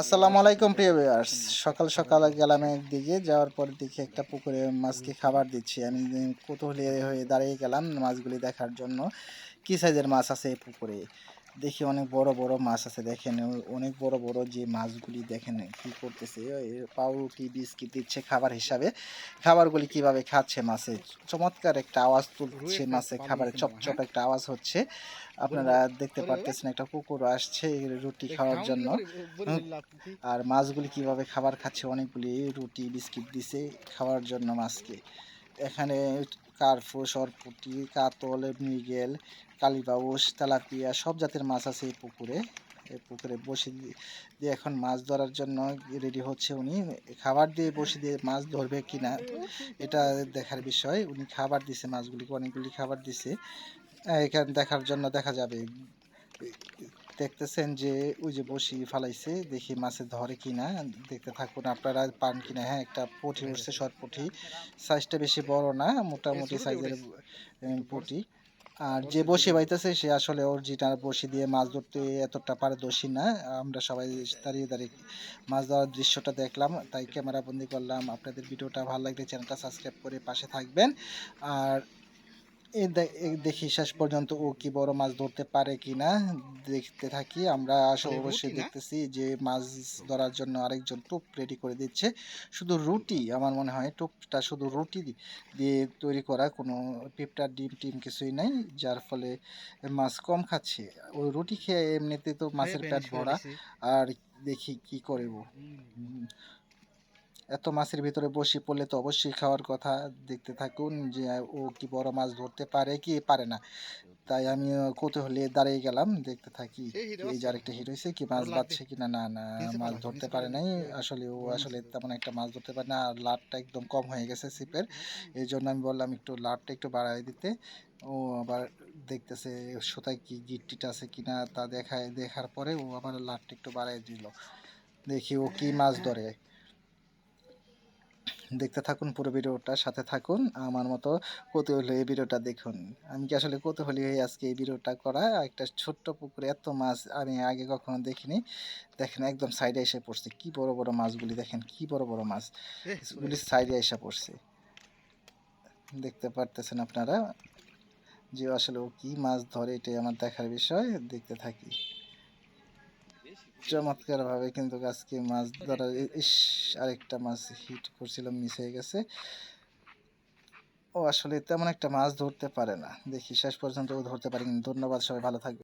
আসসালামু আলাইকুম, প্রিয় ভিউয়ার্স সকাল সকাল গেলাম একদিকে, যাওয়ার পর দেখি একটা পুকুরে মাছকে খাবার দিচ্ছি। আমি কৌতূহলী হয়ে দাঁড়িয়ে গেলাম মাছগুলি দেখার জন্য। কী সাইজের মাছ আছে এই পুকুরে? দেখি অনেক বড় বড় মাছ আছে দেখেন অনেক বড় বড় যে মাছগুলি দেখেন কি করতেছে পাউরুটি বিস্কিট দিচ্ছে খাবার হিসাবে। খাবারগুলি কীভাবে খাচ্ছে মাছে? চমৎকার একটা আওয়াজ তুলছে মাছে খাবারে চপচপ একটা আওয়াজ হচ্ছে। আপনারা দেখতে পারতেছেন একটা কুকুর আসছে রুটি খাওয়ার জন্য। আর মাছগুলি কীভাবে খাবার খাচ্ছে অনেকগুলি রুটি বিস্কিট দিছে খাওয়ার জন্য মাছকে। এখানে কার্ফু সরপুটি, কাতল, মৃগেল কালিবাউস তেলাপিয়া, সব জাতের মাছ আছে এই পুকুরে। এই পুকুরে বসে দিয়ে এখন মাছ ধরার জন্য রেডি হচ্ছে উনি। খাবার দিয়ে বসে দিয়ে মাছ ধরবে কিনা, এটা দেখার বিষয়। উনি খাবার দিছে মাছগুলিকে, অনেকগুলি খাবার দিছে। এখানে দেখার জন্য দেখা যাবে। দেখতেছেন যে ওই যে বসি ফালাইছে দেখি মাছে ধরে কিনা দেখতে থাকুন আপনারা পান কিনা। হ্যাঁ একটা পুঁটি উঠছে শর্ট পুঁটি। সাইজটা বেশি বড় না মোটামুটি সাইজের পুঁটি আর যে বসি বাইতেছে সে আসলে ওর যেটা বসি দিয়ে মাছ ধরতে এতটা পারদর্শী না। আমরা সবাই দাঁড়িয়ে দাঁড়িয়ে মাছ ধরার দৃশ্যটা দেখলাম তাই ক্যামেরা বন্দি করলাম। আপনাদের ভিডিওটা ভালো লাগলে চ্যানেলটা সাবস্ক্রাইব করে পাশে থাকবেন। আর দেখি শেষ পর্যন্ত ও কি বড় মাছ ধরতে পারে কিনা দেখতে থাকি। আমরা আসলে অবশ্যই দেখতেছি যে মাছ ধরার জন্য আরেকজন টোপ রেডি করে দিচ্ছে। শুধু রুটি আমার মনে হয় টোপটা শুধু রুটি দিয়ে তৈরি করা কোনো পিঁপড়ার ডিম টিম কিছুই নাই যার ফলে মাছ কম খাচ্ছে। ওই রুটি খেয়ে এমনিতে তো মাছের পেট ভরা। আর দেখি কি করব। এত মাছের ভিতরে বসে পড়লে তো অবশ্যই খাওয়ার কথা দেখতে থাকুন যে ও কি বড় মাছ ধরতে পারে কি পারে না। তাই আমি কৌতূহলে দাঁড়িয়ে গেলাম দেখতে থাকি এই যে আরেকটা হিরো হয়েছে কি মাছ। বাচ্ছে কিনা না না মাছ ধরতে পারে নাই। আসলে ও আসলে তেমন একটা মাছ ধরতে পারে না আর লাটটা একদম কম হয়ে গেছে সিপের এই জন্য আমি বললাম একটু লাটটা একটু বাড়াই দিতে। ও আবার দেখতেছে সোতায় কি গিট্টিটা আছে কিনা তা দেখায় দেখার পরে ও আবার লাটটা একটু বাড়াই দিল। দেখি ও কি মাছ ধরে। দেখতে থাকুন পুরো ভিডিওটা সাথে থাকুন আমার মতো কৌতূহলী এই ভিডিওটা দেখুন। আমি কি আসলে কৌতূহলী হয়ে আজকে এই ভিডিওটা করা? একটা ছোট্ট পুকুরে এত মাছ আমি আগে কখনো দেখিনি। দেখেন একদম সাইডে এসে পড়ছে। কি বড় বড় মাছগুলি দেখেন কি বড় বড় মাছ। গুলি সাইডে এসে পড়ছে। দেখতে পারতেছেন আপনারা? যে আসলে ও কি মাছ ধরে এটাই আমার দেখার বিষয়। দেখতে থাকি। চমৎকার ভাবে কিন্তু আজকে মাছ ধরার ইস, আরেকটা মাছ হিট করছিলাম মিস হয়ে গেছে। ও আসলে তেমন একটা মাছ ধরতে পারে না। দেখি, শেষ পর্যন্ত ও ধরতে পারেনি ধন্যবাদ, সবাই ভালো থাকবে